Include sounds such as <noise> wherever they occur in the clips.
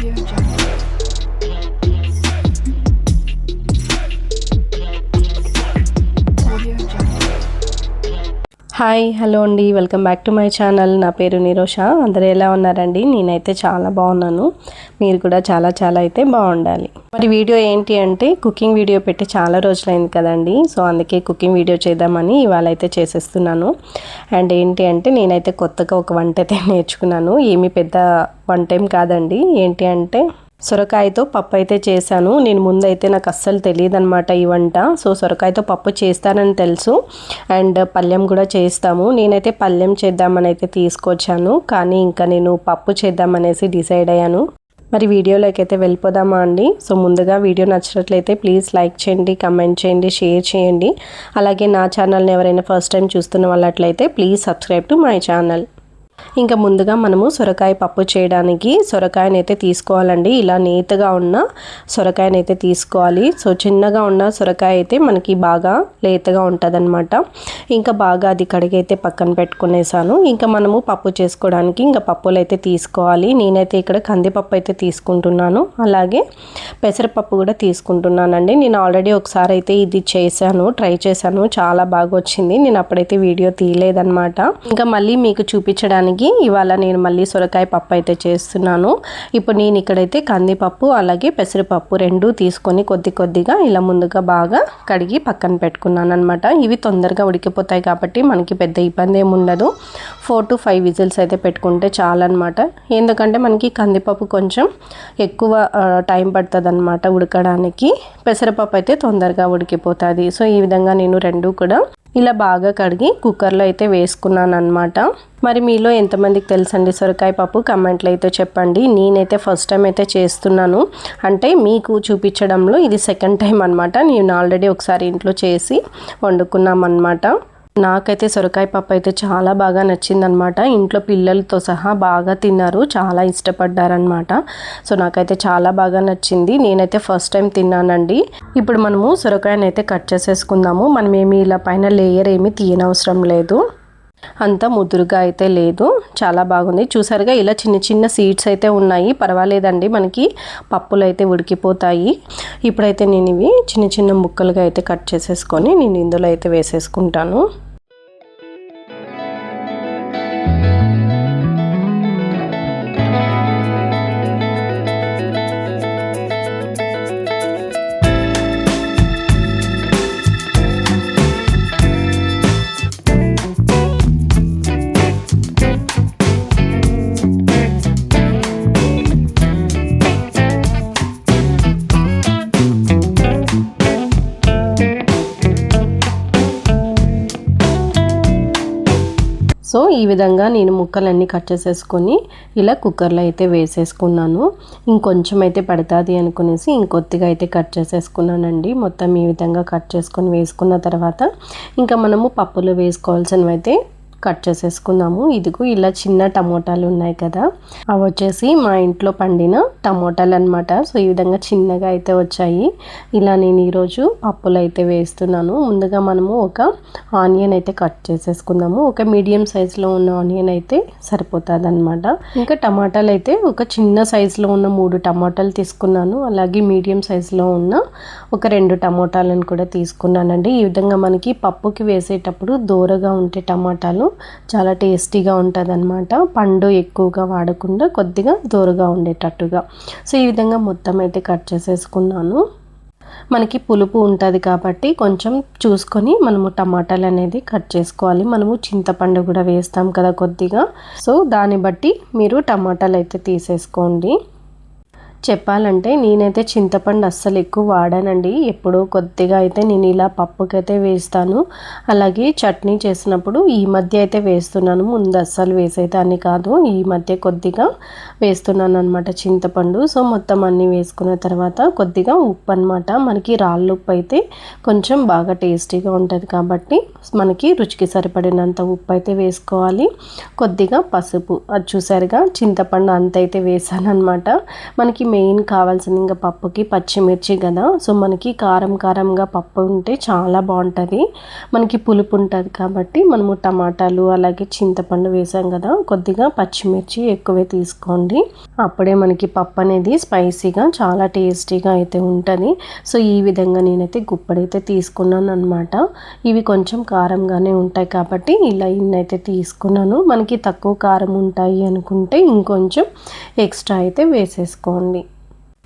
Audio Jungle. Hi hello అండి. Welcome back to my channel నా పేరు నిరోష. అందరు ఎలా ఉన్నారండి? నేనైతే చాలా బాగున్నాను. మీరు కూడా చాలా చాలా అయితే బాగుండాలి. మరి వీడియో ఏంటి అంటే కుకింగ్ వీడియో పెట్టి చాలా రోజులైంది కదండి. సో అందుకే కుకింగ్ వీడియో చేద్దామని ఇవాళ అయితే చేసేస్తున్నాను. అండ్ ఏంటి అంటే నేనైతే కొత్తగా ఒక వంట అయితే <laughs> నేర్చుకున్నాను. ఏమీ పెద్ద వంట ఏం కాదండి. ఏంటి అంటే సొరకాయతో పప్పు అయితే చేశాను. నేను ముందైతే నాకు అస్సలు తెలియదు అనమాట ఈ వంట. సో సొరకాయతో పప్పు చేస్తానని తెలుసు. అండ్ పళ్ళెం కూడా చేస్తాము. నేనైతే పళ్ళెం చేద్దామని అయితే తీసుకొచ్చాను. కానీ ఇంకా నేను పప్పు చేద్దామనేసి డిసైడ్ అయ్యాను. మరి వీడియోలోకి అయితే వెళ్ళిపోదామా అండి? సో ముందుగా వీడియో నచ్చినట్లయితే ప్లీజ్ లైక్ చేయండి కమెంట్ చేయండి షేర్ చేయండి. అలాగే నా ఛానల్ని ఎవరైనా ఫస్ట్ టైం చూస్తున్న వాళ్ళట్లయితే please subscribe to my channel. ఇంకా ముందుగా మనము సొరకాయ పప్పు చేయడానికి సొరకాయని అయితే తీసుకోవాలండి. ఇలా నేతగా ఉన్న సొరకాయని అయితే తీసుకోవాలి. సో చిన్నగా ఉన్న సొరకాయ అయితే మనకి బాగా లేతగా ఉంటుందన్నమాట. ఇంకా బాగా అది కడిగైతే పక్కన పెట్టుకునేసాను. ఇంకా మనము పప్పు చేసుకోవడానికి ఇంకా పప్పులు అయితే తీసుకోవాలి. నేనైతే ఇక్కడ కందిపప్పు అయితే తీసుకుంటున్నాను. అలాగే పెసరపప్పు కూడా తీసుకుంటున్నానండి. నేను ఆల్రెడీ ఒకసారి అయితే ఇది చేశాను ట్రై చేశాను. చాలా బాగా వచ్చింది నేను అప్పుడైతే వీడియో తీయలేదన్నమాట. ఇంకా మళ్ళీ మీకు చూపించడానికి ఇవాళ నేను మళ్ళీ సొరకాయ పప్పు అయితే చేస్తున్నాను. ఇప్పుడు నేను ఇక్కడైతే కందిపప్పు అలాగే పెసరపప్పు రెండు తీసుకొని కొద్ది కొద్దిగా ఇలా ముందుగా బాగా కడిగి పక్కన పెట్టుకున్నాను అనమాట ఇవి తొందరగా ఉడికిపోతాయి కాబట్టి మనకి పెద్ద ఇబ్బంది ఏమి ఉండదు. ఫోర్ టు ఫైవ్ విజిల్స్ అయితే పెట్టుకుంటే చాలన్నమాట. ఎందుకంటే మనకి కందిపప్పు కొంచెం ఎక్కువ టైం పడుతుంది అనమాట ఉడకడానికి. పెసరపప్పు అయితే తొందరగా ఉడికిపోతుంది. సో ఈ విధంగా నేను రెండు కూడా ఇలా బాగా కడిగి కుక్కర్లో అయితే వేసుకున్నాను అనమాట మరి మీలో ఎంతమందికి తెలుసండి సొరకాయ పప్పు? కమెంట్లు అయితే చెప్పండి. నేనైతే ఫస్ట్ టైం అయితే చేస్తున్నాను. అంటే మీకు చూపించడంలో ఇది సెకండ్ టైం అనమాట నేను ఆల్రెడీ ఒకసారి ఇంట్లో చేసి వండుకున్నాం అనమాట నాకైతే సొరకాయ పప్పు అయితే చాలా బాగా నచ్చిందనమాట ఇంట్లో పిల్లలతో సహా బాగా తిన్నారు. చాలా ఇష్టపడ్డారనమాట సో నాకైతే చాలా బాగా నచ్చింది. నేనైతే ఫస్ట్ టైం తిన్నానండి. ఇప్పుడు మనము సొరకాయనైతే కట్ చేసేసుకుందాము. మనం ఏమి ఇలా పైన లేయర్ ఏమి తీయనవసరం లేదు. అంత ముదురుగా అయితే లేదు. చాలా బాగుంది. చూసారుగా ఇలా చిన్న చిన్న సీడ్స్ అయితే ఉన్నాయి. పర్వాలేదండి. మనకి పప్పులు అయితే ఉడికిపోతాయి. ఇప్పుడైతే నేను ఇవి చిన్న చిన్న ముక్కలుగా అయితే కట్ చేసేసుకొని నేను ఇందులో అయితే వేసేసుకుంటాను. ఈ విధంగా నేను ముక్కలన్నీ కట్ చేసేసుకొని ఇలా కుక్కర్లో అయితే వేసేసుకున్నాను. ఇంకొంచెం అయితే పడుతుంది అనుకునేసి ఇంకొద్దిగా అయితే కట్ చేసేసుకున్నానండి. మొత్తం ఈ విధంగా కట్ చేసుకొని వేసుకున్న తర్వాత ఇంకా మనము పప్పులో వేసుకోవాల్సినవి అయితే కట్ చేసేసుకుందాము. ఇదిగో ఇలా చిన్న టమోటాలు ఉన్నాయి కదా. అవి వచ్చేసి మా ఇంట్లో పండిన టమోటాలు అనమాట సో ఈ విధంగా చిన్నగా అయితే వచ్చాయి. ఇలా నేను ఈరోజు పప్పులు అయితే వేస్తున్నాను. ముందుగా మనము ఒక ఆనియన్ అయితే కట్ చేసేసుకుందాము. ఒక మీడియం సైజులో ఉన్న ఆనియన్ అయితే సరిపోతుంది అనమాట ఇంకా టమాటాలు అయితే ఒక చిన్న సైజులో ఉన్న మూడు టమాటాలు తీసుకున్నాను. అలాగే మీడియం సైజులో ఉన్న ఒక రెండు టమోటాలను కూడా తీసుకున్నానండి. ఈ విధంగా మనకి పప్పుకి వేసేటప్పుడు దూరగా ఉంటే టమాటాలు చాలా టేస్టీగా ఉంటుంది అనమాట పండు ఎక్కువగా వాడకుండా కొద్దిగా దూరగా ఉండేటట్టుగా. సో ఈ విధంగా మొత్తం అయితే కట్ చేసేసుకున్నాను. మనకి పులుపు ఉంటుంది కాబట్టి కొంచెం చూసుకొని మనము టమాటాలు అనేది కట్ చేసుకోవాలి. మనము చింతపండు కూడా వేస్తాం కదా కొద్దిగా. సో దాన్ని బట్టి మీరు టమాటాలు అయితే తీసేసుకోండి. చెప్పాలంటే నేనైతే చింతపండు అస్సలు ఎక్కువ వాడానండి. ఎప్పుడో కొద్దిగా అయితే నేను ఇలా పప్పుకైతే వేస్తాను. అలాగే చట్నీ చేసినప్పుడు ఈ మధ్య అయితే వేస్తున్నాను. ముందు అస్సలు వేసేదాన్ని కాదు. ఈ మధ్య కొద్దిగా వేస్తున్నాను అనమాట చింతపండు. సో మొత్తం అన్నీ వేసుకున్న తర్వాత కొద్దిగా ఉప్పు అనమాట మనకి రాళ్ళు ఉప్పు అయితే కొంచెం బాగా టేస్టీగా ఉంటుంది కాబట్టి మనకి రుచికి సరిపడినంత ఉప్పు అయితే వేసుకోవాలి. కొద్దిగా పసుపు. అది చూసారుగా చింతపండు అంత అయితే వేసాను అనమాట మనకి మెయిన్ కావాల్సింది ఇంకా పప్పుకి పచ్చిమిర్చి కదా. సో మనకి కారం కారంగా పప్పు ఉంటే చాలా బాగుంటుంది. మనకి పులుపు ఉంటుంది కాబట్టి మనము టమాటాలు అలాగే చింతపండు వేసాం కదా. కొద్దిగా పచ్చిమిర్చి ఎక్కువే తీసుకోండి. అప్పుడే మనకి పప్పు అనేది స్పైసీగా చాలా టేస్టీగా అయితే ఉంటుంది. సో ఈ విధంగా నేనైతే గుప్పడైతే తీసుకున్నాను అనమాట ఇవి కొంచెం కారంగానే ఉంటాయి కాబట్టి ఇలా ఇన్నైతే తీసుకున్నాను. మనకి తక్కువ కారం ఉంటాయి అనుకుంటే ఇంకొంచెం ఎక్స్ట్రా అయితే వేసేసుకోండి.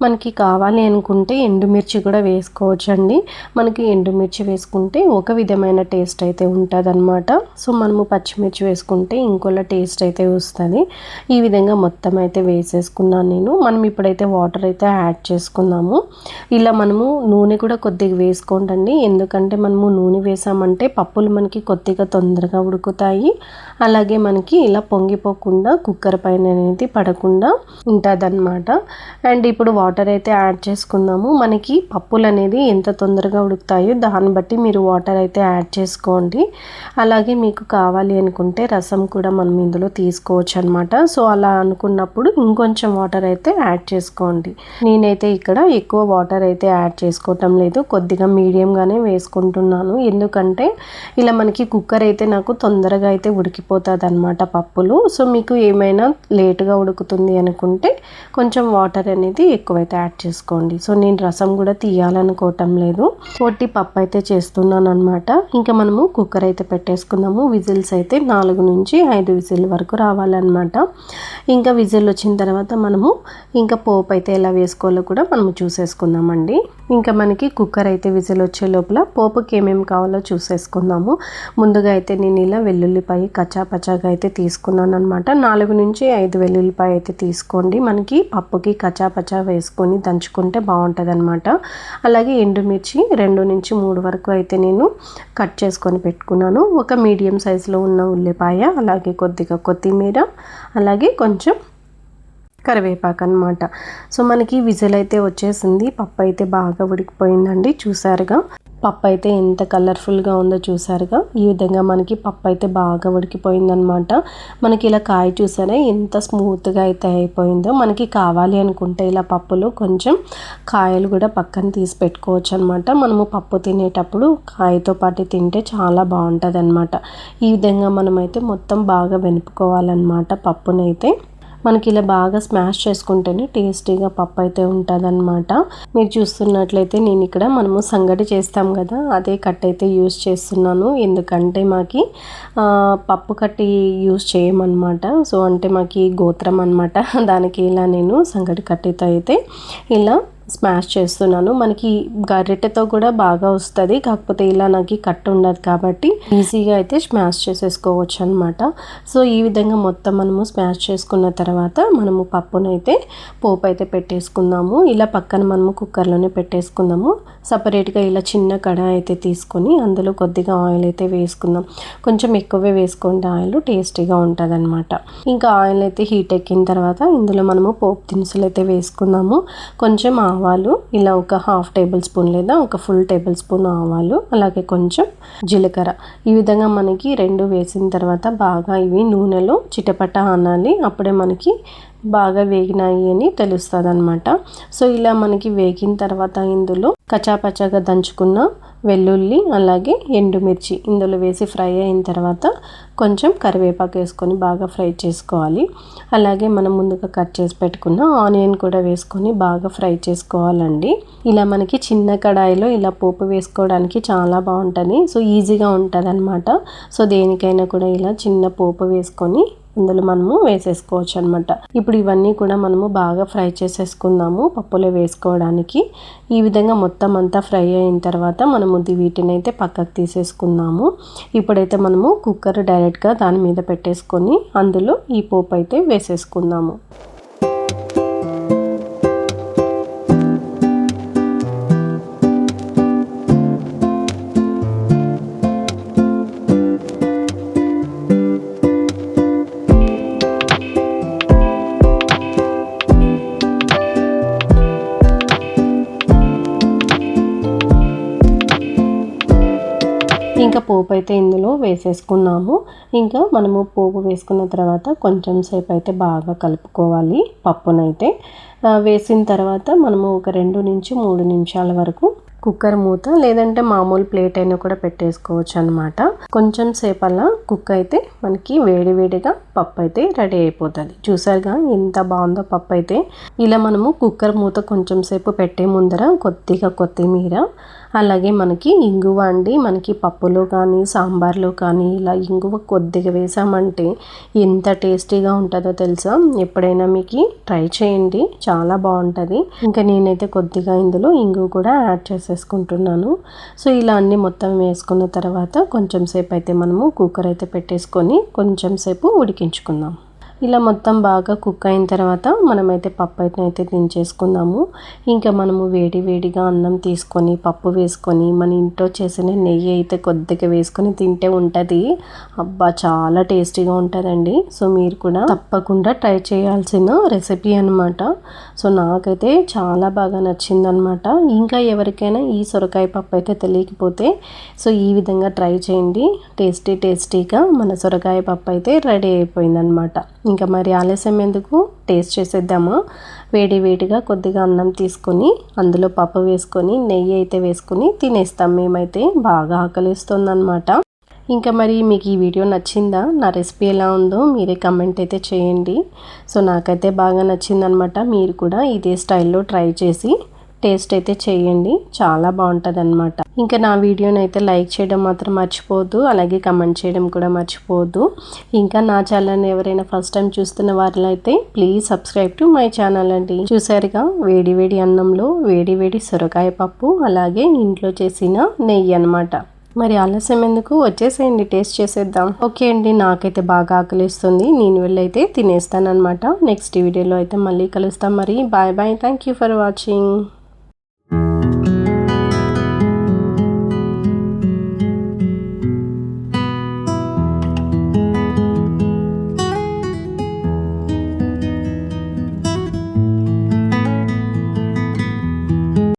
మనకి కావాలి అనుకుంటే ఎండుమిర్చి కూడా వేసుకోవచ్చండి. మనకి ఎండుమిర్చి వేసుకుంటే ఒక విధమైన టేస్ట్ అయితే ఉంటుంది అనమాట సో మనము పచ్చిమిర్చి వేసుకుంటే ఇంకోలా టేస్ట్ అయితే వస్తుంది. ఈ విధంగా మొత్తం అయితే వేసేసుకున్నాను నేను. మనం ఇప్పుడైతే వాటర్ అయితే యాడ్ చేసుకున్నాము ఇలా మనము నూనె కూడా కొద్దిగా వేసుకోండి ఎందుకంటే మనము నూనె వేసామంటే పప్పులు మనకి కొద్దిగా తొందరగా ఉడుకుతాయి. అలాగే మనకి ఇలా పొంగిపోకుండా కుక్కర్ పైన అనేది పడకుండా ఉంటుంది అండ్ ఇప్పుడు వాటర్ అయితే యాడ్ చేసుకుందాము. మనకి పప్పులు అనేది ఎంత తొందరగా ఉడుకుతాయో దాన్ని బట్టి మీరు వాటర్ అయితే యాడ్ చేసుకోండి. అలాగే మీకు కావాలి అనుకుంటే రసం కూడా మనం ఇందులో తీసుకోవచ్చు అనమాట సో అలా అనుకున్నప్పుడు ఇంకొంచెం వాటర్ అయితే యాడ్ చేసుకోండి. నేనైతే ఇక్కడ ఎక్కువ వాటర్ అయితే యాడ్ చేసుకోవటం లేదు. కొద్దిగా మీడియంగానే వేసుకుంటున్నాను. ఎందుకంటే ఇలా మనకి కుక్కర్ అయితే నాకు తొందరగా అయితే ఉడికిపోతుంది అనమాట పప్పులు. సో మీకు ఏమైనా లేటుగా ఉడుకుతుంది అనుకుంటే కొంచెం వాటర్ అనేది ఎక్కువ ఎక్కువైతే యాడ్ చేసుకోండి. సో నేను రసం కూడా తీయాలనుకోవటం లేదు. పొట్టి పప్పు అయితే చేస్తున్నాను అనమాట ఇంకా మనము కుక్కర్ అయితే పెట్టేసుకున్నాము విజిల్స్ అయితే నాలుగు నుంచి ఐదు విజిల్ వరకు రావాలన్నమాట. ఇంకా విజిల్ వచ్చిన తర్వాత మనము ఇంకా పోపు అయితే ఎలా వేసుకోవాలో కూడా మనము చూసేసుకుందామండి. ఇంకా మనకి కుక్కర్ అయితే విజిల్ వచ్చే లోపల పోపుకి ఏమేమి కావాలో చూసేసుకుందాము. ముందుగా అయితే నేను ఇలా వెల్లుల్లిపాయ కచాపచాగా అయితే తీసుకున్నాను అనమాట నాలుగు నుంచి ఐదు వెల్లుల్లిపాయ అయితే తీసుకోండి. మనకి పప్పుకి కచాపచా వేసుకోండి వేసుకొని దంచుకుంటే బాగుంటుంది అనమాట అలాగే ఎండుమిర్చి రెండు నుంచి మూడు వరకు అయితే నేను కట్ చేసుకొని పెట్టుకున్నాను. ఒక మీడియం సైజులో ఉన్న ఉల్లిపాయ అలాగే కొద్దిగా కొత్తిమీర అలాగే కొంచెం కరివేపాకు అనమాట సో మనకి విజిల్ అయితే వచ్చేసింది. పప్పు అయితే బాగా ఉడికిపోయిందండి చూసారుగా పప్పు అయితే ఎంత కలర్ఫుల్గా ఉందో చూసారుగా. ఈ విధంగా మనకి పప్పు అయితే బాగా ఉడికిపోయిందనమాట మనకి ఇలా కాయ చూసారా ఎంత స్మూత్గా అయితే అయిపోయిందో. మనకి కావాలి అనుకుంటే ఇలా పప్పులో కొంచెం కాయలు కూడా పక్కన తీసి పెట్టుకోవచ్చు అనమాట మనము పప్పు తినేటప్పుడు కాయతో పాటు తింటే చాలా బాగుంటుంది అనమాట ఈ విధంగా మనమైతే మొత్తం బాగా వెనుపుకోవాలన్నమాట పప్పునైతే. మనకి ఇలా బాగా స్మాష్ చేసుకుంటేనే టేస్టీగా పప్పు అయితే ఉంటుందన్నమాట. మీరు చూస్తున్నట్లయితే నేను ఇక్కడ మనము సంగటి చేస్తాం కదా అదే కట్ అయితే యూస్ చేస్తున్నాను. ఎందుకంటే మాకి పప్పు కట్టి యూస్ చేయమన్నమాట. సో అంటే మాకి గోత్రం అనమాట <laughs> దానికి ఇలా నేను సంగటి కట్టితో అయితే ఇలా స్మాష్ చేస్తున్నాను. మనకి గరిటెతో కూడా బాగా వస్తుంది. కాకపోతే ఇలా నాకు కట్ ఉండదు కాబట్టి ఈజీగా అయితే స్మాష్ చేసేసుకోవచ్చు అనమాట సో ఈ విధంగా మొత్తం మనము స్మాష్ చేసుకున్న తర్వాత మనము పప్పునైతే పోపు అయితే పెట్టేసుకుందాము. ఇలా పక్కన మనము కుక్కర్లోనే పెట్టేసుకుందాము. సపరేట్గా ఇలా చిన్న కడాయి అయితే తీసుకొని అందులో కొద్దిగా ఆయిల్ అయితే వేసుకుందాం. కొంచెం ఎక్కువే వేసుకోండి. ఆయిల్ టేస్టీగా ఉంటుంది అనమాట ఇంకా ఆయిల్ అయితే హీట్ ఎక్కిన తర్వాత ఇందులో మనము పోపు దినుసులు అయితే వేసుకుందాము. కొంచెం ఆవాలు ఇలా ఒక హాఫ్ టేబుల్ స్పూన్ లేదా ఒక ఫుల్ టేబుల్ స్పూన్ ఆవాలు అలాగే కొంచెం జీలకర్ర. ఈ విధంగా మనకి రెండు వేసిన తర్వాత బాగా ఇవి నూనెలో చిటపట అనాలి. అప్పుడే మనకి బాగా వేగినాయి అని తెలుస్తుంది అనమాట సో ఇలా మనకి వేగిన తర్వాత ఇందులో కచాపచాగా దంచుకున్న వెల్లుల్లి అలాగే ఎండుమిర్చి ఇందులో వేసి ఫ్రై అయిన తర్వాత కొంచెం కరివేపాకు వేసుకొని బాగా ఫ్రై చేసుకోవాలి. అలాగే మనం ముందుగా కట్ చేసి పెట్టుకున్న ఆనియన్ కూడా వేసుకొని బాగా ఫ్రై చేసుకోవాలండి. ఇలా మనకి చిన్న కడాయిలో ఇలా పోపు వేసుకోవడానికి చాలా బాగుంటుంది. సో ఈజీగా ఉంటుంది అనమాట సో దేనికైనా కూడా ఇలా చిన్న పోపు వేసుకొని అందులో మనము వేసేసుకోవచ్చు అనమాట ఇప్పుడు ఇవన్నీ కూడా మనము బాగా ఫ్రై చేసేసుకుందాము పప్పులో వేసుకోవడానికి. ఈ విధంగా మొత్తం అంతా ఫ్రై అయిన తర్వాత మనము వీటిని అయితే పక్కకు తీసేసుకుందాము. ఇప్పుడైతే మనము కుక్కర్ డైరెక్ట్గా దాని మీద పెట్టేసుకొని అందులో ఈ పోపు అయితే వేసేసుకుందాము. పోపు అయితే ఇందులో వేసేసుకున్నాము. ఇంకా మనము పోపు వేసుకున్న తర్వాత కొంచెం సేపు అయితే బాగా కలుపుకోవాలి పప్పునైతే. వేసిన తర్వాత మనము ఒక రెండు నుంచి మూడు నిమిషాల వరకు కుక్కర్ మూత లేదంటే మామూలు ప్లేట్ అయినా కూడా పెట్టేసుకోవచ్చు అనమాట కొంచెం సేపల్లా కుక్ అయితే మనకి వేడి వేడిగా పప్పు అయితే రెడీ అయిపోతుంది. చూసారుగా ఎంత బాగుందో పప్పు అయితే ఇలా మనము కుక్కర్ మూత కొంచెం సేపు పెట్టే ముందర కొద్దిగా కొత్తిమీర అలాగే మనకి ఇంగువ అండి. మనకి పప్పులో కానీ సాంబార్లో కానీ ఇలా ఇంగువ కొద్దిగా వేసామంటే ఎంత టేస్టీగా ఉంటుందో తెలుసా? ఎప్పుడైనా మీకు ట్రై చేయండి. చాలా బాగుంటుంది. ఇంకా నేనైతే కొద్దిగా ఇందులో ఇంగువ కూడా యాడ్ చేసేసుకుంటున్నాను. సో ఇలా అన్నీ మొత్తం వేసుకున్న తర్వాత కొంచెం సేపు అయితే మనము కుక్కర్ అయితే పెట్టేసుకొని కొంచెం సేపు ఉడికించుకుందాం ఇలా మొత్తం బాగా కుక్ అయిన తర్వాత మనమైతే పప్పు అయితే అయితే దించేసుకుందాము. ఇంకా మనము వేడి వేడిగా అన్నం తీసుకొని పప్పు వేసుకొని మన ఇంట్లో చేసిన నెయ్యి అయితే కొద్దిగా వేసుకొని తింటే ఉంటుంది. అబ్బా చాలా టేస్టీగా ఉంటుందండి. సో మీరు కూడా తప్పకుండా ట్రై చేయాల్సిన రెసిపీ అనమాట సో నాకైతే చాలా బాగా నచ్చిందనమాట ఇంకా ఎవరికైనా ఈ సొరకాయ పప్పు అయితే తెలియకపోతే సో ఈ విధంగా ట్రై చేయండి. టేస్టీ టేస్టీగా మన సొరకాయ పప్పు అయితే రెడీ అయిపోయిందనమాట ఇంకా మరి ఆలస్యం ఎందుకు? టేస్ట్ చేసేద్దామా? వేడి వేడిగా కొద్దిగా అన్నం తీసుకొని అందులో పప్పు వేసుకొని నెయ్యి అయితే వేసుకొని తినేస్తాం. మేమైతే బాగా ఆకలిస్తుందన్నమాట. ఇంకా మరి మీకు ఈ వీడియో నచ్చిందా? నా రెసిపీ ఎలా ఉందో మీరే కమెంట్ అయితే చేయండి. సో నాకైతే బాగా నచ్చిందనమాట మీరు కూడా ఇదే స్టైల్లో ట్రై చేసి టేస్ట్ అయితే చేయండి. చాలా బాగుంటుంది అన్నమాట ఇంకా నా వీడియోని అయితే లైక్ చేయడం మాత్రం మర్చిపోవద్దు. అలాగే కమెంట్ చేయడం కూడా మర్చిపోవద్దు. ఇంకా నా ఛానల్ని ఎవరైనా ఫస్ట్ టైం చూస్తున్న వారిలో అయితే please subscribe to my channel అండి. చూసారుగా వేడి వేడి అన్నంలో వేడి వేడి సొరకాయ పప్పు అలాగే ఇంట్లో చేసిన నెయ్యి అనమాట మరి ఆలస్యం ఎందుకు? వచ్చేసేయండి టేస్ట్ చేసేద్దాం. ఓకే అండి నాకైతే బాగా ఆకలిస్తుంది. నేను వెళ్ళైతే తినేస్తాను అనమాట నెక్స్ట్ వీడియోలో అయితే మళ్ళీ కలుస్తాం మరి. Bye bye thank you for watching